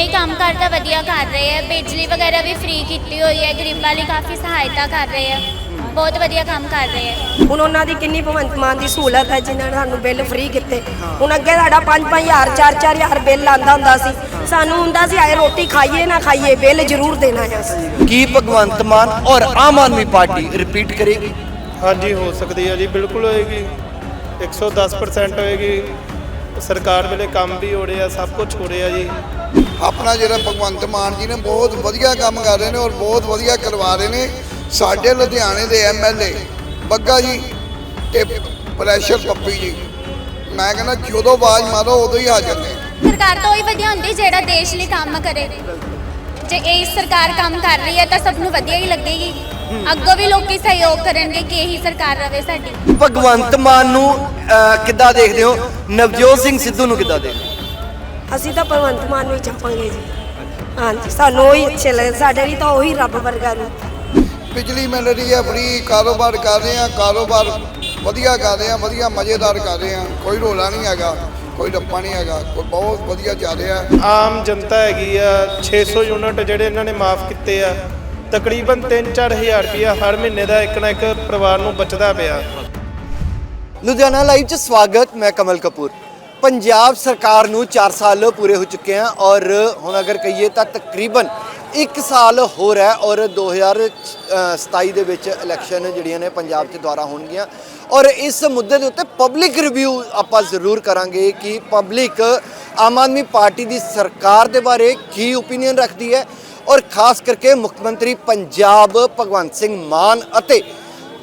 ਨਹੀਂ ਕੰਮ ਕਰਦਾ ਵਧੀਆ ਕਰ ਰਹੇ ਆ। ਬਿਜਲੀ ਵਗੈਰਾ ਵੀ ਫ੍ਰੀ ਕੀਤੀ ਹੋਈ ਹੈ। ਗਰੀਬਾਂ ਲਈ ਕਾਫੀ ਸਹਾਇਤਾ ਕਰ ਰਹੇ ਆ। ਬਹੁਤ ਵਧੀਆ ਕੰਮ ਕਰ ਰਹੇ ਆ। ਹੁਣ ਉਹਨਾਂ ਦੀ ਕਿੰਨੀ ਭਗਵੰਤ ਮਾਨ ਦੀ ਸਹੂਲਤ ਹੈ ਜਿਨ੍ਹਾਂ ਨੇ ਸਾਨੂੰ ਬਿੱਲ ਫ੍ਰੀ ਕੀਤੇ। ਹੁਣ ਅੱਗੇ ਸਾਡਾ 5-5000 4-4000 ਬਿੱਲ ਆਂਦਾ ਹੁੰਦਾ ਸੀ। ਸਾਨੂੰ ਹੁੰਦਾ ਸੀ ਆਏ ਰੋਟੀ ਖਾਈਏ ਨਾ ਖਾਈਏ ਬਿੱਲ ਜ਼ਰੂਰ ਦੇਣਾ ਹੈ ਅਸੀਂ। ਕੀ ਭਗਵੰਤ ਮਾਨ ਔਰ ਆਮ ਆਦਮੀ ਪਾਰਟੀ ਰਿਪੀਟ ਕਰੇਗੀ? ਹਾਂਜੀ ਹੋ ਸਕਦੀ ਹੈ ਜੀ। ਬਿਲਕੁਲ ਹੋਏਗੀ। 110% ਹੋਏਗੀ। ਸਰਕਾਰ ਵੇਲੇ ਕੰਮ ਵੀ ਹੋ ਰਿਹਾ ਸਭ ਕੁਝ ਹੋ ਰਿਹਾ ਜੀ। ਆਪਣਾ ਜਿਹੜਾ ਭਗਵੰਤ ਮਾਨ ਜੀ ਨੇ ਬਹੁਤ ਵਧੀਆ ਕੰਮ ਕਰ ਰਹੇ ਨੇ ਔਰ ਬਹੁਤ ਵਧੀਆ ਕਰਵਾ ਰਹੇ ਨੇ। ਸਾਡੇ ਲੁਧਿਆਣੇ ਦੇ ਐਮਐਲਏ ਬੱਗਾ ਜੀ ਤੇ ਪ੍ਰੈਸ਼ਰ ਪੱਪੀ ਜੀ। ਮੈਂ ਕਹਿੰਦਾ ਜਦੋਂ ਆਵਾਜ਼ ਮਾਰੋ ਉਦੋਂ ਹੀ ਹਾਜ਼ਰ ਨੇ ਸਰਕਾਰ ਤਾਂ ਉਹੀ ਵਧੀਆ ਹੁੰਦੀ ਜਿਹੜਾ ਦੇਸ਼ ਲਈ ਕੰਮ ਕਰੇ। ਜੇ ਇਹ ਸਰਕਾਰ ਕੰਮ ਕਰ ਰਹੀ ਹੈ ਤਾਂ ਸਭ ਨੂੰ ਵਧੀਆ ਹੀ ਲੱਗੇਗੀ। ਅੱਗੋਂ ਵੀ ਲੋਕੀ ਸਹਿਯੋਗ ਕਰਨਗੇ ਕਿ ਇਹੀ ਸਰਕਾਰ ਰਵੇ ਸਾਡੀ। ਭਗਵੰਤ ਮਾਨ ਨੂੰ ਅਹ, ਕਿੱਦਾਂ ਦੇਖਦੇ ਹੋ? ਨਵਜੋਤ ਸਿੰਘ ਸਿੱਧੂ ਨੂੰ ਕਿੱਦਾਂ ਦੇਖਦੇ ਹੋ? ਅਸੀਂ ਤਾਂ ਭਗਵੰਤ ਮਾਨ ਨੂੰ ਹੀ ਚਾਹਾਂਗੇ ਜੀ। ਹਾਂਜੀ ਸਾਨੂੰ ਉਹੀ ਅੱਛੇ ਲੱਗਦੇ ਸਾਡੇ ਲਈ ਤਾਂ ਉਹੀ ਰੱਬ ਵਰਗਾ ਰੂਪ ਬਿਜਲੀ ਮਿਲ ਰਹੀ ਹੈ ਫ੍ਰੀ ਕਾਰੋਬਾਰ ਕਰ ਰਹੇ ਆ ਕਾਰੋਬਾਰ ਵਧੀਆ ਕਰ ਰਹੇ ਆ ਵਧੀਆ ਮਜ਼ੇਦਾਰ ਕਰ ਰਹੇ ਆ ਕੋਈ ਰੋਲਾ ਨਹੀਂ ਹੈਗਾ ਕੋਈ ਰੱਪਾ ਨਹੀਂ ਹੈਗਾ ਕੋਈ ਬਹੁਤ ਵਧੀਆ ਚੱਲ ਰਿਹਾ। ਆਮ ਜਨਤਾ ਹੈਗੀ ਆ 600 ਯੂਨਿਟ ਜਿਹੜੇ ਇਹਨਾਂ ਨੇ ਮਾਫ ਕੀਤੇ ਆ ਤਕਰੀਬਨ 3-4000 ਰੁਪਇਆ ਹਰ ਮਹੀਨੇ ਦਾ ਇੱਕ ਨਾ ਇੱਕ ਪਰਿਵਾਰ ਨੂੰ ਬਚਦਾ ਪਿਆ। ਲੁਧਿਆਣਾ ਲਾਈਵ 'ਚ ਸਵਾਗਤ ਮੈਂ ਕਮਲ ਕਪੂਰ। ਪੰਜਾਬ ਸਰਕਾਰ ਨੂੰ 4 ਸਾਲ ਪੂਰੇ ਹੋ ਚੁੱਕੇ ਹਨ ਔਰ ਹੁਣ ਅਗਰ ਕਹੀਏ ਤਾਂ ਤਕਰੀਬਨ 1 ਸਾਲ ਹੋਰ ਹੈ ਔਰ 2027 ਦੇ ਵਿੱਚ ਇਲੈਕਸ਼ਨ ਜਿਹੜੀਆਂ ਨੇ ਪੰਜਾਬ 'ਚ ਦੁਆਰਾ ਹੋਣਗੀਆਂ। ਔਰ ਇਸ ਮੁੱਦੇ ਦੇ ਉੱਤੇ ਪਬਲਿਕ ਰਿਵਿਊ ਆਪਾਂ ਜ਼ਰੂਰ ਕਰਾਂਗੇ ਕਿ ਪਬਲਿਕ ਆਮ ਆਦਮੀ ਪਾਰਟੀ ਦੀ ਸਰਕਾਰ ਦੇ ਬਾਰੇ ਕੀ ਓਪੀਨੀਅਨ ਰੱਖਦੀ ਹੈ ਔਰ ਖਾਸ ਕਰਕੇ ਮੁੱਖ ਮੰਤਰੀ ਪੰਜਾਬ ਭਗਵੰਤ ਸਿੰਘ ਮਾਨ ਅਤੇ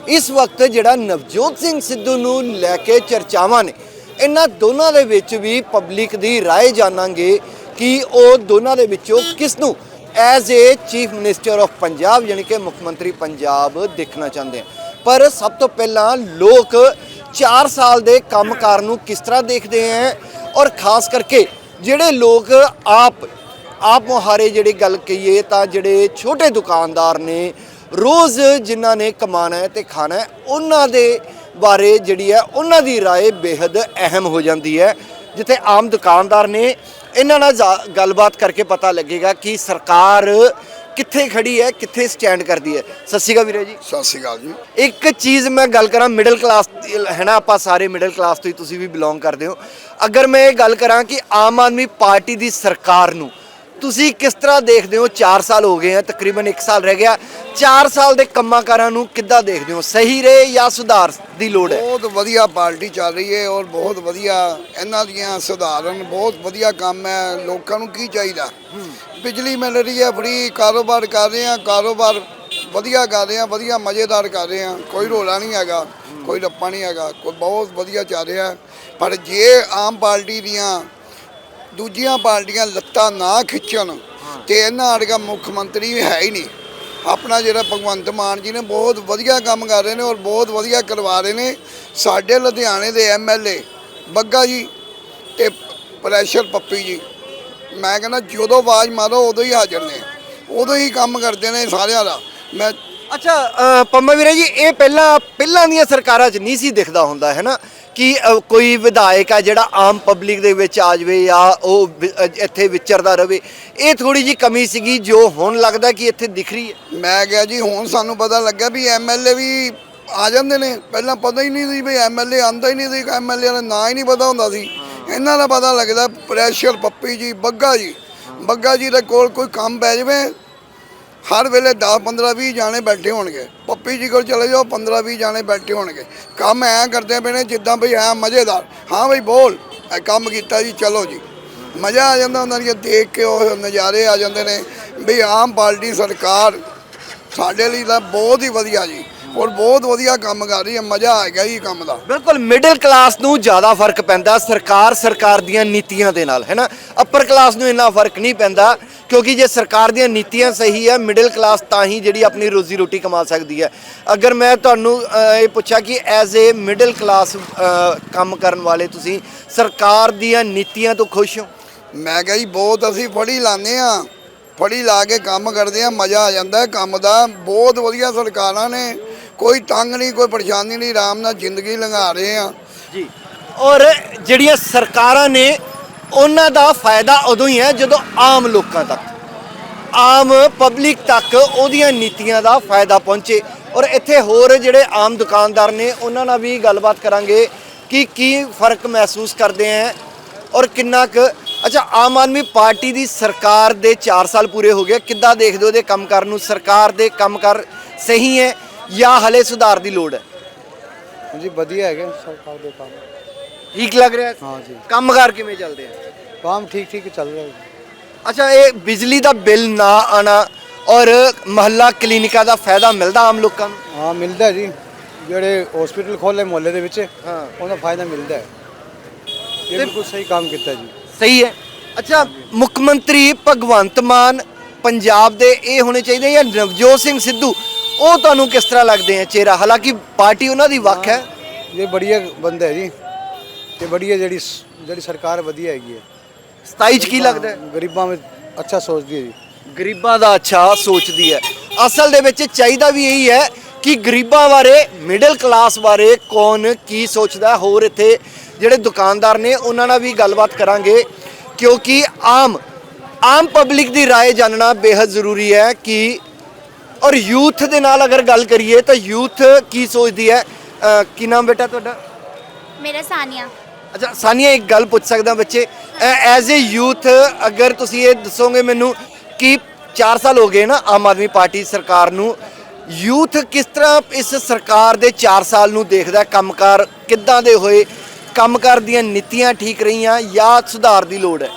ਇਸ ਵਕਤ ਜਿਹੜਾ ਨਵਜੋਤ ਸਿੰਘ ਸਿੱਧੂ ਨੂੰ ਲੈ ਕੇ ਚਰਚਾਵਾਂ ਨੇ। ਇਹਨਾਂ ਦੋਨਾਂ ਦੇ ਵਿੱਚ ਵੀ ਪਬਲਿਕ ਦੀ رائے ਜਾਣਾਂਗੇ ਕਿ ਉਹ ਦੋਨਾਂ ਦੇ ਵਿੱਚੋਂ ਕਿਸ ਨੂੰ as a chief minister of Punjab ਯਾਨੀ ਕਿ ਮੁੱਖ ਮੰਤਰੀ ਪੰਜਾਬ ਦੇਖਣਾ ਚਾਹੁੰਦੇ ਆ ਪਰ ਸਭ ਤੋਂ ਪਹਿਲਾਂ ਲੋਕ 4 ਸਾਲ ਦੇ ਕੰਮਕਾਰ ਨੂੰ ਕਿਸ ਤਰ੍ਹਾਂ ਦੇਖਦੇ ਆ ਔਰ ਖਾਸ ਕਰਕੇ ਜਿਹੜੇ ਲੋਕ ਆਪ ਆਪ ਮੁਹਾਰੇ ਜਿਹੜੀ ਗੱਲ ਕਹੀਏ ਤਾਂ ਜਿਹੜੇ ਛੋਟੇ ਦੁਕਾਨਦਾਰ ਨੇ ਰੋਜ਼ ਜਿਨ੍ਹਾਂ ਨੇ ਕਮਾਣਾ ਹੈ ਤੇ ਖਾਣਾ ਹੈ ਉਹਨਾਂ ਦੇ ਬਾਰੇ ਜਿਹੜੀ ਹੈ ਉਹਨਾਂ ਦੀ رائے ਬੇहद ਅਹਿਮ ਹੋ ਜਾਂਦੀ ਹੈ ਜਿੱਥੇ ਆਮ ਦੁਕਾਨਦਾਰ ਨੇ ਇਹਨਾਂ ਨਾਲ ਗੱਲਬਾਤ ਕਰਕੇ ਪਤਾ ਲੱਗੇਗਾ ਕਿ ਸਰਕਾਰ ਕਿੱਥੇ ਖੜੀ ਹੈ ਕਿੱਥੇ ਸਟੈਂਡ ਕਰਦੀ ਹੈ। ਸਤਿ ਸ਼੍ਰੀ ਅਕਾਲ ਵੀਰੇ ਜੀ। ਸਤਿ ਸ਼੍ਰੀ ਅਕਾਲ ਜੀ। ਇੱਕ ਚੀਜ਼ ਮੈਂ ਗੱਲ ਕਰਾਂ ਮਿਡਲ ਕਲਾਸ ਹੈ ਨਾ ਆਪਾਂ ਸਾਰੇ ਮਿਡਲ ਕਲਾਸ ਤੋਂ ਹੀ ਤੁਸੀਂ ਵੀ ਬਿਲੋਂਗ ਕਰਦੇ ਹੋ। ਅਗਰ ਮੈਂ ਇਹ ਗੱਲ ਕਰਾਂ ਕਿ ਆਮ ਆਦਮੀ ਪਾਰਟੀ ਦੀ ਸਰਕਾਰ ਨੂੰ ਤੁਸੀਂ ਕਿਸ ਤਰ੍ਹਾਂ ਦੇਖਦੇ ਹੋ? 4 ਸਾਲ ਹੋ ਗਏ ਆ ਤਕਰੀਬਨ 1 ਸਾਲ ਰਹਿ ਗਿਆ। 4 ਸਾਲ ਦੇ ਕੰਮਾਂ ਕਾਰਾਂ ਨੂੰ ਕਿੱਦਾਂ ਦੇਖਦੇ ਹੋ? ਸਹੀ ਰਹੇ ਜਾਂ ਸੁਧਾਰ ਦੀ ਲੋੜ ਹੈ? ਬਹੁਤ ਵਧੀਆ ਪਾਰਟੀ ਚੱਲ ਰਹੀ ਹੈ ਔਰ ਬਹੁਤ ਵਧੀਆ ਇਹਨਾਂ ਦੀਆਂ ਸੁਧਾਰਨ ਬਹੁਤ ਵਧੀਆ ਕੰਮ ਹੈ। ਲੋਕਾਂ ਨੂੰ ਕੀ ਚਾਹੀਦਾ? ਬਿਜਲੀ ਮਿਲ ਰਹੀ ਹੈ ਫ੍ਰੀ ਕਾਰੋਬਾਰ ਕਰ ਰਹੇ ਆ ਕਾਰੋਬਾਰ ਵਧੀਆ ਕਰ ਰਹੇ ਆ ਵਧੀਆ ਮਜ਼ੇਦਾਰ ਕਰ ਰਹੇ ਆ ਕੋਈ ਰੋਲਾ ਨਹੀਂ ਹੈਗਾ ਕੋਈ ਰੱਪਾ ਨਹੀਂ ਹੈਗਾ ਕੋਈ ਬਹੁਤ ਵਧੀਆ ਚੱਲ ਰਿਹਾ। ਪਰ ਜੇ ਆਮ ਪਾਰਟੀ ਦੀਆਂ ਦੂਜੀਆਂ ਪਾਰਟੀਆਂ ਲੱਤਾਂ ਨਾ ਖਿੱਚਣ ਤੇ ਇਹਨਾਂ ਵਰਗਾ ਮੁੱਖ ਮੰਤਰੀ ਵੀ ਹੈ ਹੀ ਨਹੀਂ। ਆਪਣਾ ਜਿਹੜਾ ਭਗਵੰਤ ਮਾਨ ਜੀ ਨੇ ਬਹੁਤ ਵਧੀਆ ਕੰਮ ਕਰ ਰਹੇ ਨੇ ਔਰ ਬਹੁਤ ਵਧੀਆ ਕਰਵਾ ਰਹੇ ਨੇ। ਸਾਡੇ ਲੁਧਿਆਣੇ ਦੇ ਐਮਐਲਏ ਬੱਗਾ ਜੀ ਤੇ ਪ੍ਰੈਸ਼ਰ ਪੱਪੀ ਜੀ। ਮੈਂ ਕਹਿੰਦਾ ਜਦੋਂ ਆਵਾਜ਼ ਮਾਰੋ ਉਦੋਂ ਹੀ ਹਾਜ਼ਰ ਨੇ। ਉਦੋਂ ਹੀ ਕੰਮ ਕਰਦੇ ਨੇ ਸਾਰਿਆਂ ਦਾ। ਮੈਂ ਅੱਛਾ ਪੰਮਾ ਵੀਰੇ ਜੀ ਇਹ ਪਹਿਲਾਂ ਪਹਿਲਾਂ ਦੀਆਂ ਸਰਕਾਰਾਂ 'ਚ ਨਹੀਂ ਸੀ ਦਿਖਦਾ ਹੁੰਦਾ ਹੈ ਨਾ? ਕਿ ਕੋਈ ਵਿਧਾਇਕ ਆ ਜਿਹੜਾ ਆਮ ਪਬਲਿਕ ਦੇ ਵਿੱਚ ਆ ਜਾਵੇ ਜਾਂ ਉਹ ਇੱਥੇ ਵਿਚਰਦਾ ਰਵੇ ਇਹ ਥੋੜੀ ਜੀ ਕਮੀ ਸੀਗੀ ਜੋ ਹੁਣ ਲੱਗਦਾ ਕਿ ਇੱਥੇ ਦਿਖ ਰਹੀ ਹੈ। ਮੈਂ ਕਿਹਾ ਜੀ ਹੁਣ ਸਾਨੂੰ ਪਤਾ ਲੱਗਾ ਵੀ ਐਮਐਲਏ ਵੀ ਆ ਜਾਂਦੇ ਨੇ। ਪਹਿਲਾਂ ਪਤਾ ਹੀ ਨਹੀਂ ਸੀ ਵੀ ਐਮਐਲਏ ਆਂਦਾ ਹੀ ਨਹੀਂ ਸੀ ਐਮਐਲਏ ਦਾ ਨਾਂ ਹੀ ਨਹੀਂ ਪਤਾ ਹੁੰਦਾ ਸੀ। ਇਹਨਾਂ ਦਾ ਪਤਾ ਲੱਗਦਾ ਪ੍ਰੈਸ਼ਰ ਪੱਪੀ ਜੀ ਬੱਗਾ ਜੀ। ਬੱਗਾ ਜੀ ਦੇ ਕੋਲ ਕੋਈ ਕੰਮ ਪੈ ਜਾਵੇ ਹਰ ਵੇਲੇ 10 15 20 ਜਾਣੇ ਬੈਠੇ ਹੋਣਗੇ। ਪੱਪੀ ਜੀ ਕੋਲ ਚਲੇ ਜਾਓ 15 20 ਜਾਣੇ ਬੈਠੇ ਹੋਣਗੇ। ਕੰਮ ਐ ਕਰਦੇ ਪਏ ਨੇ ਜਿੱਦਾਂ ਬਈ ਐ ਮਜ਼ੇਦਾਰ। ਹਾਂ ਬਈ, ਬੋਲ। ਇਹ ਕੰਮ ਕੀਤਾ ਜੀ, ਚਲੋ ਜੀ। ਮਜ਼ਾ ਆ ਜਾਂਦਾ ਉਹਨਾਂ ਦੀ ਦੇਖ ਕੇ ਉਹ ਨਜ਼ਾਰੇ ਆ ਜਾਂਦੇ ਨੇ। ਵੀ ਆਮ ਪਾਰਟੀ ਸਰਕਾਰ ਸਾਡੇ ਲਈ ਤਾਂ ਬਹੁਤ ਹੀ ਵਧੀਆ ਜੀ। ਔਰ ਬਹੁਤ ਵਧੀਆ ਕੰਮ ਕਰ ਰਹੀ ਹੈ ਮਜ਼ਾ ਆ ਗਿਆ ਜੀ ਕੰਮ ਦਾ। ਬਿਲਕੁਲ ਮਿਡਲ ਕਲਾਸ ਨੂੰ ਜ਼ਿਆਦਾ ਫ਼ਰਕ ਪੈਂਦਾ ਸਰਕਾਰ ਸਰਕਾਰ ਦੀਆਂ ਨੀਤੀਆਂ ਦੇ ਨਾਲ ਹੈ ਨਾ? ਅਪਰ ਕਲਾਸ ਨੂੰ ਇੰਨਾ ਫ਼ਰਕ ਨਹੀਂ ਪੈਂਦਾ ਕਿਉਂਕਿ ਜੇ ਸਰਕਾਰ ਦੀਆਂ ਨੀਤੀਆਂ ਸਹੀ ਹੈ ਮਿਡਲ ਕਲਾਸ ਤਾਂ ਹੀ ਜਿਹੜੀ ਆਪਣੀ ਰੋਜ਼ੀ ਰੋਟੀ ਕਮਾ ਸਕਦੀ ਹੈ। ਅਗਰ ਮੈਂ ਤੁਹਾਨੂੰ ਇਹ ਪੁੱਛਾਂ ਕਿ ਐਜ਼ ਏ ਮਿਡਲ ਕਲਾਸ ਕੰਮ ਕਰਨ ਵਾਲੇ ਤੁਸੀਂ ਸਰਕਾਰ ਦੀਆਂ ਨੀਤੀਆਂ ਤੋਂ ਖੁਸ਼ ਹੋ? ਮੈਂ ਕਿਹਾ ਜੀ ਬਹੁਤ ਅਸੀਂ ਫੜੀ ਲਾਉਂਦੇ ਆ ਫੜੀ ਲਾ ਕੇ ਕੰਮ ਕਰਦੇ ਆ ਮਜ਼ਾ ਆ ਜਾਂਦਾ ਹੈ ਕੰਮ ਦਾ। ਬਹੁਤ ਵਧੀਆ ਸਰਕਾਰਾਂ ਨੇ ਕੋਈ ਤੰਗ ਨਹੀਂ, ਕੋਈ ਪਰੇਸ਼ਾਨੀ ਨਹੀਂ, ਆਰਾਮ ਨਾਲ ਜ਼ਿੰਦਗੀ ਲੰਘਾ ਰਹੇ ਆ ਜੀ। ਔਰ ਜਿਹੜੀਆਂ ਸਰਕਾਰਾਂ ਨੇ, ਉਹਨਾਂ ਦਾ ਫਾਇਦਾ ਉਦੋਂ ਹੀ ਹੈ ਜਦੋਂ ਆਮ ਲੋਕਾਂ ਤੱਕ। ਆਮ ਪਬਲਿਕ ਤੱਕ ਉਹਦੀਆਂ ਨੀਤੀਆਂ ਦਾ ਫਾਇਦਾ ਪਹੁੰਚੇ। ਔਰ ਇੱਥੇ ਹੋਰ ਜਿਹੜੇ ਆਮ ਦੁਕਾਨਦਾਰ ਨੇ, ਉਹਨਾਂ ਨਾਲ ਵੀ ਗੱਲਬਾਤ ਕਰਾਂਗੇ ਕਿ ਕੀ ਫ਼ਰਕ ਮਹਿਸੂਸ ਕਰਦੇ ਹੈ ਔਰ ਕਿੰਨਾ ਕੁ ਅੱਛਾ, ਆਮ ਆਦਮੀ ਪਾਰਟੀ ਦੀ ਸਰਕਾਰ ਦੇ 4 ਸਾਲ ਪੂਰੇ ਹੋ ਗਏ। ਕਿੱਦਾਂ ਦੇਖਦੇ ਹੋ ਉਹਦੇ ਕੰਮਕਾਰ ਨੂੰ? ਸਰਕਾਰ ਦੇ ਕੰਮਕਾਰ ਸਹੀ ਹੈ ਜਾਂ ਹਲੇ ਸੁਧਾਰ ਦੀ ਲੋੜ ਹੈ? ਜੀ ਵਧੀਆ ਹੈਗੇ ਸਰਕਾਰ ਦੇ ਕੰਮ। ਠੀਕ ਲੱਗ ਰਿਹਾ? ਹੈ ਹਾਂ ਜੀ। ਕੰਮਕਾਰ ਕਿਵੇਂ ਚੱਲਦੇ ਆ? ਕੰਮ ਠੀਕ ਠੀਕ ਚੱਲ ਰਿਹਾ ਹੈ ਅੱਛਾ ਇਹ ਬਿਜਲੀ ਦਾ ਬਿੱਲ ਨਾ ਆਣਾ ਔਰ ਮਹੱਲਾ ਕਲੀਨਿਕਾਂ ਦਾ ਫਾਇਦਾ ਮਿਲਦਾ ਆਮ ਲੋਕਾਂ ਨੂੰ? ਹਾਂ ਮਿਲਦਾ ਜੀ। ਜਿਹੜੇ ਹਸਪੀਟਲ ਖੋਲੇ ਮੁਹੱਲੇ ਦੇ ਵਿੱਚ ਹਾਂ। ਉਹਦਾ ਫਾਇਦਾ ਮਿਲਦਾ ਹੈ। ਇਹ ਬਿਲਕੁਲ ਸਹੀ ਕੰਮ ਕੀਤਾ ਜੀ। ਸਹੀ ਹੈ। ਅੱਛਾ ਮੁੱਖ ਮੰਤਰੀ ਭਗਵੰਤ ਮਾਨ ਪੰਜਾਬ ਦੇ ਇਹ ਹੋਣੇ ਚਾਹੀਦੇ ਜਾਂ ਨਵਜੋਤ ਸਿੰਘ ਸਿੱਧੂ ਉਹ ਤੁਹਾਨੂੰ ਕਿਸ ਤਰ੍ਹਾਂ ਲੱਗਦੇ ਆ ਚਿਹਰਾ? ਹਾਲਾਂਕਿ ਪਾਰਟੀ ਉਹਨਾਂ ਦੀ ਵੱਖ ਹੈ। ਇਹ ਬੜੀਆ ਬੰਦਾ ਹੈ ਜੀ। ਤੇ ਬੜੀਆ ਜਿਹੜੀ ਜਿਹੜੀ ਸਰਕਾਰ ਵਧੀਆ ਹੈਗੀ ਹੈ। 27 ਚ ਕੀ ਲੱਗਦਾ ਗਰੀਬਾਂ ਵਿੱਚ ਅੱਛਾ ਸੋਚਦੀ ਹੈ ਜੀ। ਗਰੀਬਾਂ ਦਾ ਅੱਛਾ ਸੋਚਦੀ ਹੈ। ਅਸਲ ਦੇ ਵਿੱਚ ਚਾਹੀਦਾ ਵੀ ਇਹੀ ਹੈ ਕਿ ਗਰੀਬਾਂ ਬਾਰੇ ਮਿਡਲ ਕਲਾਸ ਬਾਰੇ ਕੌਣ ਕੀ ਸੋਚਦਾ ਹੋਰ ਇੱਥੇ ਜਿਹੜੇ ਦੁਕਾਨਦਾਰ ਨੇ ਉਹਨਾਂ ਨਾਲ ਵੀ ਗੱਲਬਾਤ ਕਰਾਂਗੇ। ਕਿਉਂਕਿ ਆਮ ਆਮ ਪਬਲਿਕ ਦੀ ਰਾਏ ਜਾਣਨਾ ਬੇਹੱਦ ਜ਼ਰੂਰੀ ਹੈ ਕਿ ਔਰ ਯੂਥ ਦੇ ਨਾਲ ਅਗਰ ਗੱਲ ਕਰੀਏ ਤਾਂ ਯੂਥ ਕੀ ਸੋਚਦੀ ਹੈ? ਕੀ ਨਾਮ ਬੇਟਾ ਤੁਹਾਡਾ? ਮੇਰਾ ਸਾਨੀਆ। ਅੱਛਾ ਸਾਨੀਆ ਇੱਕ ਗੱਲ ਪੁੱਛ ਸਕਦਾ ਬੱਚੇ। ਐਜ਼ ਅ ਯੂਥ ਅਗਰ ਤੁਸੀਂ ਇਹ ਦੱਸੋਗੇ ਮੈਨੂੰ ਕਿ 4 ਸਾਲ ਹੋ ਗਏ ਨਾ ਆਮ ਆਦਮੀ ਪਾਰਟੀ ਸਰਕਾਰ ਨੂੰ ਯੂਥ ਕਿਸ ਤਰ੍ਹਾਂ ਇਸ ਸਰਕਾਰ ਦੇ 4 ਸਾਲ ਨੂੰ ਦੇਖਦਾ ਹੈ? ਕੰਮਕਾਰ ਕਿੱਦਾਂ ਦੇ ਹੋਏ? ਕੰਮਕਾਰ ਦੀਆਂ ਨੀਤੀਆਂ ਠੀਕ ਰਹੀਆਂ ਜਾਂ ਸੁਧਾਰ ਦੀ ਲੋੜ ਹੈ?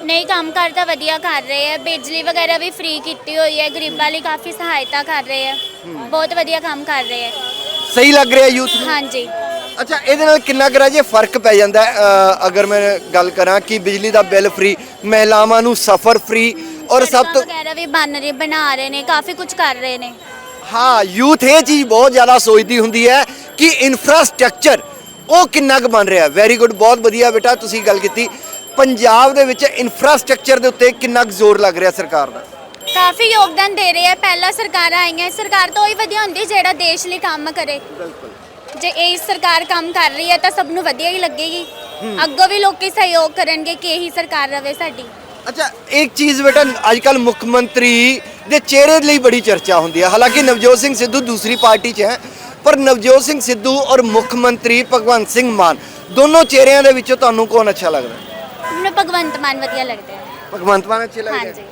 ਨਹੀਂ ਕੰਮ ਕਰ ਤਾਂ ਵਧੀਆ ਕਰ ਰਹੇ ਹੈ ਬਿਜਲੀ ਵਗੈਰਾ ਵੀ ਫ੍ਰੀ ਕੀਤੀ ਹੋਈ ਹੈ। ਗਰੀਬਾਂ ਲਈ ਕਾਫੀ ਸਹਾਇਤਾ ਕਰ ਰਹੇ ਹੈ। ਬਹੁਤ ਵਧੀਆ ਕੰਮ ਕਰ ਰਹੇ ਹੈ ਸਹੀ ਲੱਗ ਰਿਹਾ ਯੂਥ ਨੂੰ? ਹਾਂਜੀ। ਅੱਛਾ ਇਹਦੇ ਨਾਲ ਕਿੰਨਾ ਕੁ ਜੇ ਫ਼ਰਕ ਪੈ ਜਾਂਦਾ ਹੈ? ਅ, ਅਗਰ ਮੈਂ ਗੱਲ ਕਰਾਂ ਕਿ ਬਿਜਲੀ ਦਾ ਬਿੱਲ ਫ੍ਰੀ ਮਹਿਲਾਵਾਂ ਨੂੰ ਸਫ਼ਰ ਫ੍ਰੀ ਔਰ ਸਭ ਸੜਕਾਂ ਤੋਂ ਵਗੈਰਾ ਵੀ ਬਣ ਰਹੇ ਬਣਾ ਰਹੇ ਨੇ ਕਾਫੀ ਕੁਝ ਕਰ ਰਹੇ ਨੇ। ਹਾਂ ਯੂਥ ਇਹ ਚੀਜ਼ ਬਹੁਤ ਜ਼ਿਆਦਾ ਸੋਚਦੀ ਹੁੰਦੀ ਹੈ ਕਿ ਇਨਫਰਾਸਟ੍ਰਕਚਰ ਉਹ ਕਿੰਨਾ ਕੁ ਬਣ ਰਿਹਾ ਵੈਰੀ ਗੁੱਡ ਬਹੁਤ ਵਧੀਆ ਬੇਟਾ ਤੁਸੀਂ ਗੱਲ ਕੀਤੀ। ਪੰਜਾਬ ਦੇ ਵਿੱਚ ਇਨਫਰਾਸਟ੍ਰਕਚਰ ਦੇ ਉੱਤੇ ਕਿੰਨਾ ਕੁ ਜ਼ੋਰ ਲੱਗ ਰਿਹਾ ਸਰਕਾਰ ਦਾ? ਕਾਫੀ ਯੋਗਦਾਨ ਦੇ ਰਹੇ ਆ। ਪਹਿਲਾਂ ਸਰਕਾਰਾਂ ਆਈਆਂ ਸਰਕਾਰ ਤਾਂ ਉਹੀ ਵਧੀਆ ਹੁੰਦੀ ਜਿਹੜਾ ਦੇਸ਼ ਲਈ ਕੰਮ ਕਰੇ। ਜੇ ਇਹ ਸਰਕਾਰ ਕੰਮ ਕਰ ਰਹੀ ਹੈ ਤਾਂ ਸਭ ਨੂੰ ਵਧੀਆ ਹੀ ਲੱਗੇਗੀ। ਅੱਗੋਂ ਵੀ ਲੋਕੀ ਸਹਿਯੋਗ ਕਰਨਗੇ ਕਿ ਇਹੀ ਸਰਕਾਰ ਰਵੇ ਸਾਡੀ। ਅੱਛਾ ਇੱਕ ਚੀਜ਼ ਬੇਟਾ ਅੱਜ ਕੱਲ ਮੁੱਖ ਮੰਤਰੀ ਦੇ ਚਿਹਰੇ ਲਈ ਬੜੀ ਚਰਚਾ ਹੁੰਦੀ ਹੈ ਹਾਲਾਂਕਿ ਨਵਜੋਤ ਸਿੰਘ ਸਿੱਧੂ ਦੂਸਰੀ ਪਾਰਟੀ 'ਚ ਹੈ ਪਰ ਨਵਜੋਤ ਸਿੰਘ ਸਿੱਧੂ ਔਰ ਮੁੱਖ ਮੰਤਰੀ ਭਗਵੰਤ ਸਿੰਘ ਮਾਨ ਦੋਨੋਂ ਚਿਹਰਿਆਂ ਦੇ ਵਿੱਚੋਂ ਤੁਹਾਨੂੰ ਕੌਣ ਅੱਛਾ ਲੱਗਦਾ? ਭਗਵੰਤ ਮਾਨ ਵਧੀਆ ਲੱਗਦੇ ਆ। ਭਗਵੰਤ ਮਾਨ ਅੱਛੇ ਲੱਗਦੇ ਹਾਂਜੀ।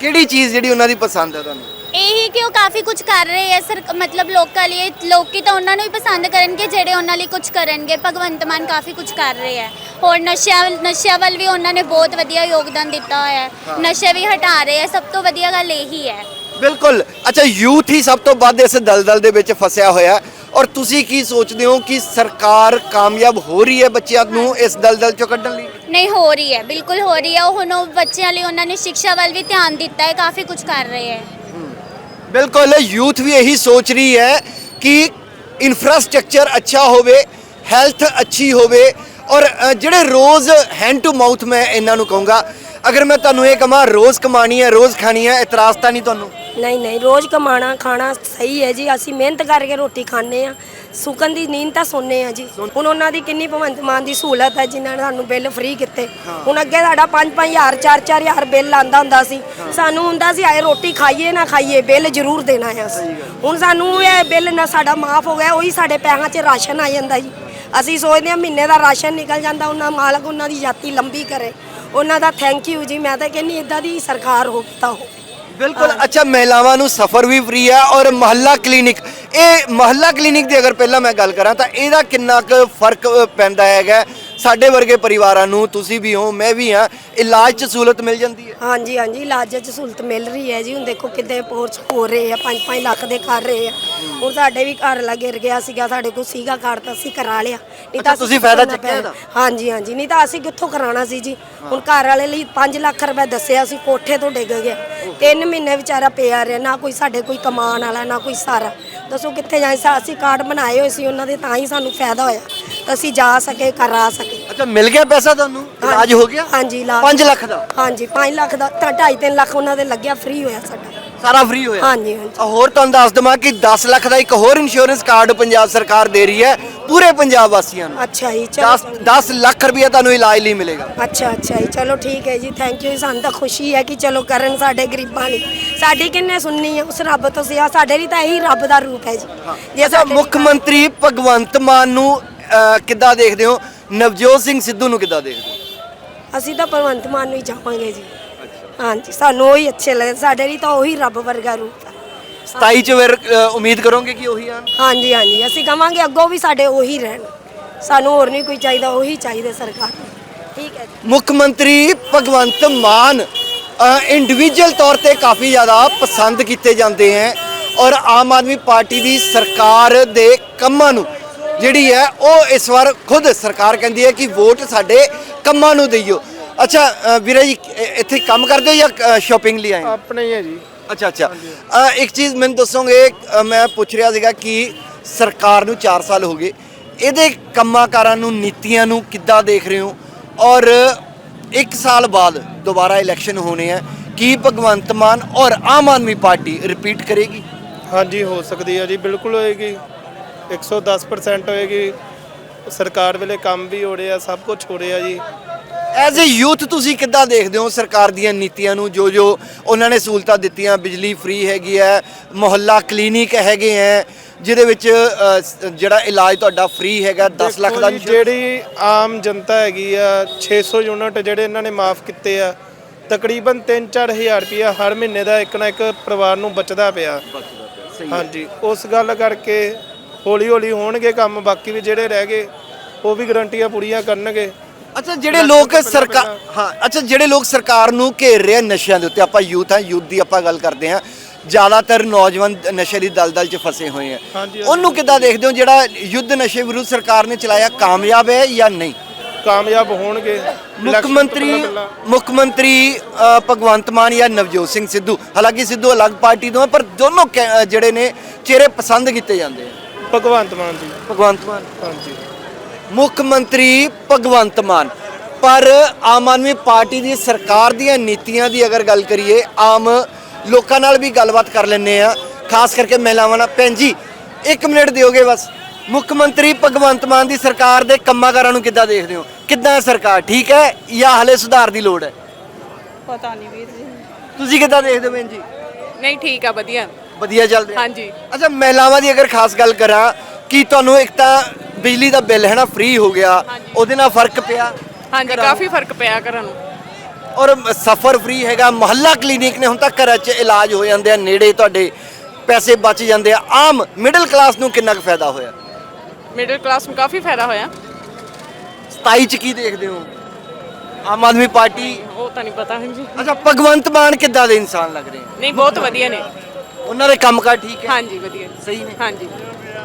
ਕਿਹੜੀ ਚੀਜ਼ ਜਿਹੜੀ ਉਹਨਾਂ ਦੀ ਪਸੰਦ ਹੈ ਤੁਹਾਨੂੰ? ਇਹੀ ਕਿ ਉਹ ਕਾਫੀ ਕੁਝ ਕਰ ਰਹੇ ਆ ਸਰ ਮਤਲਬ ਲੋਕਾਂ ਲਈ ਲੋਕੀ ਤਾਂ ਉਹਨਾਂ ਨੂੰ ਹੀ ਪਸੰਦ ਕਰਨਗੇ ਜਿਹੜੇ ਉਹਨਾਂ ਲਈ ਕੁਝ ਕਰਨਗੇ। ਭਗਵੰਤ ਮਾਨ ਕਾਫੀ ਕੁਝ ਕਰ ਰਹੇ ਆ। ਹੋਰ ਨਸ਼ਿਆਂ ਵੱਲ- ਨਸ਼ਿਆਂ ਵੱਲ ਵੀ ਉਹਨਾਂ ਨੇ ਬਹੁਤ ਵਧੀਆ ਯੋਗਦਾਨ ਦਿੱਤਾ ਹੋਇਆ ਹੈ। ਨਸ਼ੇ ਵੀ ਹਟਾ ਰਹੇ ਆ ਸਭ ਤੋਂ ਵਧੀਆ ਗੱਲ ਇਹੀ ਹੈ। ਬਿਲਕੁਲ। ਅੱਛਾ ਯੂਥ ਹੀ ਸਭ ਤੋਂ ਵੱਧ ਇਸ ਦਲਦਲ ਦੇ ਵਿੱਚ ਫਸਿਆ ਹੋਇਆ ਹੈ। ਔਰ ਤੁਸੀਂ ਕੀ ਸੋਚਦੇ ਹੋ ਕਿ ਸਰਕਾਰ ਕਾਮਯਾਬ ਹੋ ਰਹੀ ਹੈ ਬੱਚਿਆਂ ਨੂੰ ਇਸ ਦਲਦਲ ਚੋਂ ਕੱਢਣ ਲਈ? ਨਹੀਂ, ਹੋ ਰਹੀ ਹੈ, ਬਿਲਕੁਲ ਹੋ ਰਹੀ ਹੈ। ਉਹ ਹੁਣ ਉਹ ਬੱਚਿਆਂ ਲਈ ਉਹਨਾਂ ਨੇ ਸਿੱਖਿਆ ਵੱਲ ਵੀ ਧਿਆਨ ਦਿੱਤਾ ਹੈ, ਕਾਫੀ ਕੁਝ ਕਰ ਰਹੇ ਹੈ। ਬਿਲਕੁਲ, ਯੂਥ ਵੀ ਇਹੀ ਸੋਚ ਰਹੀ ਹੈ ਕਿ ਇਨਫਰਾਸਟ੍ਰਕਚਰ ਅੱਛਾ ਹੋਵੇ ਹੈਲਥ ਅੱਛੀ ਹੋਵੇ। ਔਰ ਜਿਹੜੇ ਰੋਜ਼ ਹੈਂਡ ਟੂ ਮਾਊਥ ਮੈਂ ਇਹਨਾਂ ਨੂੰ ਕਹੂੰਗਾ, ਅਗਰ ਮੈਂ ਤੁਹਾਨੂੰ ਇਹ ਕਹਾਂ, ਰੋਜ਼ ਕਮਾਣੀ ਹੈ, ਰੋਜ਼ ਖਾਣੀ ਹੈ, ਇਤਰਾਜ਼ ਤਾਂ ਨਹੀਂ ਤੁਹਾਨੂੰ? ਨਹੀਂ ਨਹੀਂ ਰੋਜ਼ ਕਮਾਣਾ ਖਾਣਾ ਸਹੀ ਹੈ ਜੀ। ਅਸੀਂ ਮਿਹਨਤ ਕਰਕੇ ਰੋਟੀ ਖਾਂਦੇ ਆ ਸੁਕਨ ਦੀ ਨੀਂਦ ਤਾਂ ਸੋਨੇ ਆ ਜੀ। ਹੁਣ ਉਹਨਾਂ ਦੀ ਕਿੰਨੀ ਭਗਵੰਤ ਮਾਨ ਦੀ ਸਹੂਲਤ ਹੈ ਜਿਨ੍ਹਾਂ ਨੇ ਸਾਨੂੰ ਬਿੱਲ ਫ੍ਰੀ ਕੀਤੇ। ਹੁਣ ਅੱਗੇ ਸਾਡਾ 5-5000 4-4000 ਬਿੱਲ ਆਂਦਾ ਹੁੰਦਾ ਸੀ। ਸਾਨੂੰ ਹੁੰਦਾ ਸੀ ਆਏ ਰੋਟੀ ਖਾਈਏ ਨਾ ਖਾਈਏ ਬਿੱਲ ਜ਼ਰੂਰ ਦੇਣਾ ਹੈ ਅਸੀਂ। ਹੁਣ ਸਾਨੂੰ ਇਹ ਬਿੱਲ ਨਾ ਸਾਡਾ ਮਾਫ ਹੋ ਗਿਆ ਉਹੀ ਸਾਡੇ ਪੈਸਿਆਂ 'ਚ ਰਾਸ਼ਨ ਆ ਜਾਂਦਾ ਜੀ। ਅਸੀਂ ਸੋਚਦੇ ਹਾਂ ਮਹੀਨੇ ਦਾ ਰਾਸ਼ਨ ਨਿਕਲ ਜਾਂਦਾ ਉਹਨਾਂ ਮਾਲਕ ਉਹਨਾਂ ਦੀ ਜਾਤੀ ਲੰਬੀ ਕਰੇ। ਉਹਨਾਂ ਦਾ ਥੈਂਕ ਯੂ ਜੀ। ਮੈਂ ਤਾਂ ਕਹਿੰਨੀ ਇਦਾਂ ਦੀ ਸਰਕਾਰ ਹੋ ਤਾਂ ਹੋ ਬਿਲਕੁਲ। ਅੱਛਾ, ਮਹਿਲਾਵਾਂ ਨੂੰ ਸਫਰ ਵੀ ਫ੍ਰੀ ਹੈ ਔਰ ਮਹੱਲਾ ਕਲੀਨਿਕ। ਇਹ ਮਹੱਲਾ ਕਲੀਨਿਕ ਦੀ ਅਗਰ ਪਹਿਲਾਂ ਮੈਂ ਗੱਲ ਕਰਾਂ ਤਾਂ ਇਹਦਾ ਕਿੰਨਾ ਕੁ ਫ਼ਰਕ ਪੈਂਦਾ ਹੈਗਾ। ਸਾਡੇ ਵਰਗੇ ਪਰਿਵਾਰਾਂ ਨੂੰ ਤੁਸੀਂ ਵੀ ਹੋ ਮੈਂ ਵੀ ਹਾਂ ਇਲਾਜ 'ਚ ਸਹੂਲਤ ਮਿਲ ਜਾਂਦੀ ਹੈ? ਹਾਂਜੀ ਹਾਂਜੀ ਇਲਾਜ 'ਚ ਸਹੂਲਤ ਮਿਲ ਰਹੀ ਹੈ ਜੀ। ਹੁਣ ਦੇਖੋ ਕਿੱਦਾਂ ਪੋਰਚ ਹੋ ਰਹੇ ਆ 5-5 ਲੱਖ ਦੇ ਕਰ ਰਹੇ ਆ। ਹੁਣ ਸਾਡੇ ਵੀ ਘਰ ਲਾ ਗਿਰ ਗਿਆ ਸੀਗਾ ਸਾਡੇ ਕੋਲ ਸੀਗਾ ਕਾਰਡ ਤਾਂ ਅਸੀਂ ਕਰਾ ਲਿਆ। ਨਹੀਂ ਅਸੀਂ ਤੁਸੀਂ ਫਾਇਦਾ ਚੱਕਿਆ ਇਹਦਾ? ਹਾਂਜੀ ਹਾਂਜੀ ਨਹੀਂ ਤਾਂ ਅਸੀਂ ਕਿੱਥੋਂ ਕਰਾਉਣਾ ਸੀ ਜੀ? ਹੁਣ ਘਰ ਵਾਲੇ ਲਈ 5 ਲੱਖ ਰੁਪਏ ਦੱਸਿਆ ਸੀ ਕੋਠੇ ਤੋਂ ਡਿੱਗ ਗਿਆ। ਤਿੰਨ ਮਹੀਨੇ ਵਿਚਾਰਾ ਪਿਆ ਰਿਹਾ ਨਾ ਕੋਈ ਸਾਡੇ ਕੋਈ ਕਮਾਉਣ ਵਾਲਾ ਨਾ ਕੋਈ ਸਾਰਾ। ਦੱਸੋ ਕਿੱਥੇ ਜਾਏ ਸਾ ਅਸੀਂ ਕਾਰਡ ਬਣਾਏ ਹੋਏ ਸੀ ਉਹਨਾਂ ਦੇ ਤਾਂ ਹੀ ਸਾਨੂੰ ਫਾਇਦਾ ਹੋਇਆ। ਤਾਂ ਅਸੀਂ ਜਾ ਸਕੇ ਕਰਾ ਸਕੇ। ਅੱਛਾ ਮਿਲ ਗਿਆ ਪੈਸਾ ਤੁਹਾਨੂੰ? ਇਲਾਜ ਹੋ ਗਿਆ? ਹਾਂਜੀ ਇਲਾਜ। 5 ਲੱਖ ਦਾ? ਹਾਂਜੀ 5 ਲੱਖ ਦਾ। ਤਾਂ 2.5 ਲੱਖ ਉਹਨਾਂ ਦੇ ਲੱਗਿਆ ਫ੍ਰੀ ਹੋਇਆ ਸਾਡਾ। ਸਾਰਾ ਫ੍ਰੀ ਹੋਇਆ? ਹਾਂਜੀ ਹਾਂਜੀ। ਹੋਰ ਤੁਹਾਨੂੰ ਦੱਸ ਦਵਾਂ ਕਿ 10 ਲੱਖ ਦਾ ਇੱਕ ਹੋਰ ਇੰਸ਼ੋਰੈਂਸ ਕਾਰਡ ਪੰਜਾਬ ਸਰਕਾਰ ਦੇ ਰਹੀ ਹੈ। ਪੂਰੇ ਪੰਜਾਬ ਵਾਸੀਆਂ ਨੂੰ। ਅੱਛਾ ਜੀ ਚਲੋ 10 10 ਲੱਖ ਰੁਪਏ ਤੁਹਾਨੂੰ ਇਲਾਜ ਲਈ ਮਿਲੇਗਾ। ਅੱਛਾ ਅੱਛਾ ਜੀ ਚਲੋ ਠੀਕ ਹੈ ਜੀ ਥੈਂਕ ਯੂ ਸਾਨੂੰ ਤਾਂ ਖੁਸ਼ੀ ਹੈ ਕਿ ਚਲੋ ਕਰਨ ਸਾਡੇ ਗਰੀਬਾਂ ਲਈ। ਸਾਡੀ ਕਿੰਨੇ ਸੁਣਨੀ ਹੈ ਉਸ ਰੱਬ ਤੋਂ ਸਿਆ ਸਾਡੇ ਲਈ ਤਾਂ ਇਹੀ ਰੱਬ ਦਾ ਰੂਪ ਹੈ ਜੀ। ਜੇ ਅੱਛਾ ਸਾਡੇ ਲਈ ਮੁੱਖ ਮੰਤਰੀ ਭਗਵੰਤ ਮਾਨ ਨੂੰ ਅਹ, ਕਿੱਦਾਂ ਦੇਖਦੇ ਹੋ? ਨਵਜੋਤ ਸਿੰਘ ਸਿੱਧੂ ਨੂੰ ਕਿੱਦਾਂ ਦੇਖਦੇ ਹੋ? ਅਸੀਂ ਤਾਂ ਭਗਵੰਤ ਮਾਨ ਨੂੰ ਹੀ ਚਾਹਾਂਗੇ ਜੀ। ਹਾਂਜੀ ਸਾਨੂੰ ਉਹੀ ਅੱਛੇ ਲੱਗਦੇ ਸਾਡੇ ਲਈ ਤਾਂ ਉਹੀ ਰੱਬ ਵਰਗਾ ਰੂਪ 27 ਚ ਫਿਰ ਉਮੀਦ ਕਰੋਗੇ ਕਿ ਉਹੀ ਆਣ ਹਾਂਜੀ ਹਾਂਜੀ। ਅਸੀਂ ਕਵਾਂਗੇ ਅੱਗੋਂ ਵੀ ਸਾਡੇ ਉਹੀ ਰਹਿਣ। ਸਾਨੂੰ ਹੋਰ ਨਹੀਂ ਕੋਈ ਚਾਹੀਦਾ ਉਹੀ ਚਾਹੀਦਾ ਸਰਕਾਰ ਨੂੰ। ਠੀਕ ਹੈ ਜੀ। ਮੁੱਖ ਮੰਤਰੀ ਭਗਵੰਤ ਮਾਨ ਇੰਡੀਵਿਜੂਅਲ ਤੌਰ ਤੇ ਕਾਫੀ ਜ਼ਿਆਦਾ ਪਸੰਦ ਕੀਤੇ ਜਾਂਦੇ ਹੈ ਔਰ ਆਮ ਆਦਮੀ ਪਾਰਟੀ ਦੀ ਸਰਕਾਰ ਦੇ ਕੰਮਾਂ ਨੂੰ ਜਿਹੜੀ ਹੈ ਉਹ ਇਸ ਵਾਰ ਖੁਦ ਸਰਕਾਰ ਕਹਿੰਦੀ ਹੈ ਕਿ ਵੋਟ ਸਾਡੇ ਕੰਮਾਂ ਨੂੰ ਦਿਓ ਅੱਛਾ ਅ, ਵੀਰੇ ਜੀ ਇ- ਇੱਥੇ ਕੰਮ ਕਰਦੇ ਹੋ ਜਾਂ ਸ਼ਾਪਿੰਗ ਲਈ ਆਏ ਹੋ? ਆਪਣੇ ਹੀ ਹੈ ਜੀ। ਅੱਛਾ ਅੱਛਾ। ਅ, ਇੱਕ ਚੀਜ਼ ਮੈਨੂੰ ਦੱਸੋਗੇ ਅ, ਮੈਂ ਪੁੱਛ ਰਿਹਾ ਸੀਗਾ ਕਿ ਸਰਕਾਰ ਨੂੰ 4 ਸਾਲ ਹੋ ਗਏ ਇਹਦੇ ਕੰਮਾਂ ਕਾਰਾਂ ਨੂੰ ਨੀਤੀਆਂ ਨੂੰ ਕਿੱਦਾਂ ਦੇਖ ਰਹੇ ਹੋ? ਔਰ ਇੱਕ ਸਾਲ ਬਾਅਦ ਦੁਬਾਰਾ ਇਲੈਕਸ਼ਨ ਹੋਣੇ ਆ ਕੀ ਭਗਵੰਤ ਮਾਨ ਔਰ ਆਮ ਆਦਮੀ ਪਾਰਟੀ ਰਿਪੀਟ ਕਰੇਗੀ? ਹਾਂਜੀ ਹੋ ਸਕਦੀ ਹੈ ਜੀ ਬਿਲਕੁਲ ਹੋਏਗੀ। 110% ਹੋਏਗੀ। ਸਰਕਾਰ ਵੇਲੇ ਕੰਮ ਵੀ ਹੋ ਰਿਹਾ ਸਭ ਕੁਝ ਹੋ ਰਿਹਾ ਜੀ। ਐਜ਼ ਅ ਯੂਥ ਤੁਸੀਂ ਕਿੱਦਾਂ ਦੇਖਦੇ ਹੋ ਸਰਕਾਰ ਦੀਆਂ ਨੀਤੀਆਂ ਨੂੰ? ਜੋ ਜੋ ਉਹਨਾਂ ਨੇ ਸਹੂਲਤਾਂ ਦਿੱਤੀਆਂ ਬਿਜਲੀ ਫ੍ਰੀ ਹੈਗੀ ਹੈ ਮੁਹੱਲਾ ਕਲੀਨਿਕ ਹੈਗੇ ਹੈ ਜਿਹਦੇ ਵਿੱਚ ਅ, ਜਿਹੜਾ ਇਲਾਜ ਤੁਹਾਡਾ ਫ੍ਰੀ ਹੈਗਾ 10 ਲੱਖ ਦਾ ਦੇਖੋ ਜੀ, ਜਿਹੜੀ ਆਮ ਜਨਤਾ ਹੈਗੀ ਆ 600 ਯੂਨਿਟ ਜਿਹੜੇ ਇਹਨਾਂ ਨੇ ਮਾਫ ਕੀਤੇ ਆ ਤਕਰੀਬਨ 3-4000 ਰੁਪਇਆ ਹਰ ਮਹੀਨੇ ਦਾ ਇੱਕ ਨਾ ਇੱਕ ਪਰਿਵਾਰ ਨੂੰ ਬਚਦਾ ਪਿਆ। ਹਾਂਜੀ ਉਸ ਗੱਲ ਕਰਕੇ ਹੌਲੀ ਹੌਲੀ ਹੋਣਗੇ ਕੰਮ ਬਾਕੀ ਵੀ ਜਿਹੜੇ ਰਹਿ ਗਏ ਉਹ ਵੀ ਗਰੰਟੀਆਂ ਪੂਰੀਆਂ ਕਰਨਗੇ। ਅੱਛਾ ਜਿਹੜੇ ਲੋਕ ਸਰਕਾਰ ਹਾਂ ਅੱਛਾ ਜਿਹੜੇ ਲੋਕ ਸਰਕਾਰ ਨੂੰ ਘੇਰ ਰਹੇ ਆ ਨਸ਼ਿਆਂ ਦੇ ਉੱਤੇ ਆਪਾਂ ਯੂਥ ਆ ਯੂਥ ਦੀ ਆਪਾਂ ਗੱਲ ਕਰਦੇ ਹਾਂ ਜ਼ਿਆਦਾਤਰ ਨੌਜਵਾਨ ਨਸ਼ੇ ਦੀ ਦਲਦਲ 'ਚ ਫਸੇ ਹੋਏ ਆ। ਹਾਂਜੀ, ਉਹਨੂੰ ਕਿੱਦਾਂ ਦੇਖਦੇ ਹੋ ਜਿਹੜਾ ਯੁੱਧ ਨਸ਼ੇ ਵਿਰੁੱਧ ਸਰਕਾਰ ਨੇ ਚਲਾਇਆ ਕਾਮਯਾਬ ਹੈ ਜਾਂ ਨਹੀਂ? ਕਾਮਯਾਬ ਹੋਣਗੇ। ਮੁੱਖ Election ਤੋਂ ਮੰਤਰੀ ਪਹਿਲਾਂ ਪਹਿਲਾਂ। ਮੁੱਖ ਮੰਤਰੀ ਅ, ਭਗਵੰਤ ਮਾਨ ਜਾਂ ਨਵਜੋਤ ਸਿੰਘ ਸਿੱਧੂ। ਹਾਲਾਂਕਿ ਸਿੱਧੂ ਅਲੱਗ ਪਾਰਟੀ ਤੋਂ ਹੈ ਪਰ ਦੋਨੋਂ ਕੈ- ਅ, ਜਿਹੜੇ ਨੇ ਚਿਹਰੇ ਪਸੰਦ ਕੀਤੇ ਜਾਂਦੇ ਆ। ਭਗਵੰਤ ਮਾਨ ਜੀ। ਭਗਵੰਤ ਮਾਨ। ਹਾਂਜੀ। ਮੁੱਖ ਮੰਤਰੀ ਭਗਵੰਤ ਮਾਨ। ਪਰ ਆਮ ਆਦਮੀ ਪਾਰਟੀ ਦੀ ਸਰਕਾਰ ਦੀਆਂ ਨੀਤੀਆਂ ਦੀ ਅਗਰ ਗੱਲ ਕਰੀਏ ਆਮ ਲੋਕਾਂ ਨਾਲ ਵੀ ਗੱਲਬਾਤ ਕਰ ਲੈਂਦੇ ਆ ਖਾਸ ਕਰਕੇ ਮਹਿਲਾਵਾਂ ਨਾਲ। ਭੈਣ ਜੀ 1 ਮਿੰਟ ਦਿਓਗੇ ਬਸ। ਮੁੱਖ ਮੰਤਰੀ ਭਗਵੰਤ ਮਾਨ ਦੀ ਸਰਕਾਰ ਦੇ ਕੰਮਾਂ-ਕਾਰਾਂ ਨੂੰ ਕਿੱਦਾਂ ਦੇਖਦੇ ਹੋ? ਕਿੱਦਾਂ ਸਰਕਾਰ? ਠੀਕ ਹੈ ਜਾਂ ਹਲੇ ਸੁਧਾਰ ਦੀ ਲੋੜ ਹੈ? ਪਤਾ ਨਹੀਂ ਵੀਰ ਜੀ। ਤੁਸੀਂ ਕਿੱਦਾਂ ਦੇਖਦੇ ਹੋ ਭੈਣ ਜੀ? ਨਹੀਂ ਠੀਕ ਆ ਵਧੀਆ। ਵਧੀਆ ਚੱਲ ਰਿਹਾ ਹਾਂਜੀ। ਅੱਛਾ ਮਹਿਲਾਵਾਂ ਦੀ ਅਗਰ ਖਾਸ ਗੱਲ ਕਰਾਂ ਕਿ ਤੁਹਾਨੂੰ ਇੱਕ ਤਾਂ ਬਿਜਲੀ ਦਾ ਬਿੱਲ ਹੈ ਨਾ ਫ੍ਰੀ ਹੋ ਗਿਆ ਉਹਦੇ ਨਾਲ ਫ਼ਰਕ ਪਿਆ ਹਾਂਜੀ ਕਾਫੀ ਫ਼ਰਕ ਪਿਆ ਘਰਾਂ ਨੂੰ। ਔਰ ਸਫਰ ਫ੍ਰੀ ਹੈਗਾ ਮੁਹੱਲਾ ਕਲੀਨਿਕ ਨੇ ਹੁਣ ਤੱਕ ਘਰਾਂ 'ਚ ਇਲਾਜ ਹੋ ਜਾਂਦੇ ਆ ਨੇੜੇ ਤੁਹਾਡੇ ਪੈਸੇ ਬਚ ਜਾਂਦੇ ਆ। ਆਮ ਮਿਡਲ ਕਲਾਸ ਨੂੰ ਕਿੰਨਾ ਕੁ ਫਾਇਦਾ ਹੋਇਆ? ਮਿਡਲ ਕਲਾਸ ਨੂੰ ਕਾਫੀ ਫਾਇਦਾ ਹੋਇਆ। 27 'ਚ ਕੀ ਦੇਖਦੇ ਹੋ? ਆਮ ਆਦਮੀ ਪਾਰਟੀ? ਉਹ ਤਾਂ ਨਹੀਂ ਪਤਾ ਹਾਂਜੀ। ਅੱਛਾ ਭਗਵੰਤ ਮਾਨ ਕਿੱਦਾਂ ਦੇ ਇਨਸਾਨ ਲੱਗ ਰਹੇ ਨਹੀਂ ਬਹੁਤ ਵਧੀਆ ਨੇ। ਉਹਨਾਂ ਦੇ ਕੰਮਕਾਰ ਠੀਕ ਹੈ? ਹਾਂਜੀ ਵਧੀਆ। ਸਹੀ ਨੇ? ਹਾਂਜੀ।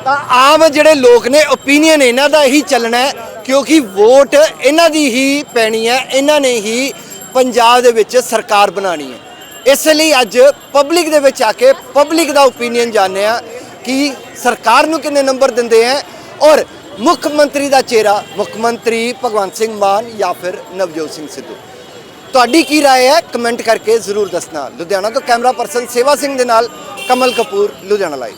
ਤਾਂ ਆਮ ਜਿਹੜੇ ਲੋਕ ਨੇ ਓਪੀਨੀਅਨ ਇਹਨਾਂ ਦਾ ਹੀ ਚੱਲਣਾ ਹੈ ਕਿਉਂਕਿ ਵੋਟ ਇਹਨਾਂ ਦੀ ਹੀ ਪੈਣੀ ਹੈ ਇਹਨਾਂ ਨੇ ਹੀ ਪੰਜਾਬ ਦੇ ਵਿੱਚ ਸਰਕਾਰ ਬਣਾਣੀ ਹੈ ਇਸ ਲਈ ਅੱਜ ਪਬਲਿਕ ਦੇ ਵਿੱਚ ਆ ਕੇ ਪਬਲਿਕ ਦਾ ਓਪੀਨੀਅਨ ਜਾਣਿਆ ਕਿ ਸਰਕਾਰ ਨੂੰ ਕਿੰਨੇ ਨੰਬਰ ਦਿੰਦੇ ਹੈ ਔਰ ਮੁੱਖ ਮੰਤਰੀ ਦਾ ਚਿਹਰਾ ਮੁੱਖ ਮੰਤਰੀ ਭਗਵੰਤ ਸਿੰਘ ਮਾਨ ਜਾਂ ਫਿਰ ਨਵਜੋਤ ਸਿੰਘ ਸਿੱਧੂ ਤੁਹਾਡੀ ਕੀ رائے ਹੈ ਕਮੈਂਟ ਕਰਕੇ ਜ਼ਰੂਰ ਦੱਸਣਾ ਲੁਧਿਆਣਾ ਤੋਂ ਕੈਮਰਾ ਪਰਸਨ ਸੇਵਾ ਸਿੰਘ ਦੇ ਨਾਲ ਕਮਲ ਕਪੂਰ ਲੁਧਿਆਣਾ ਲਾਈਵ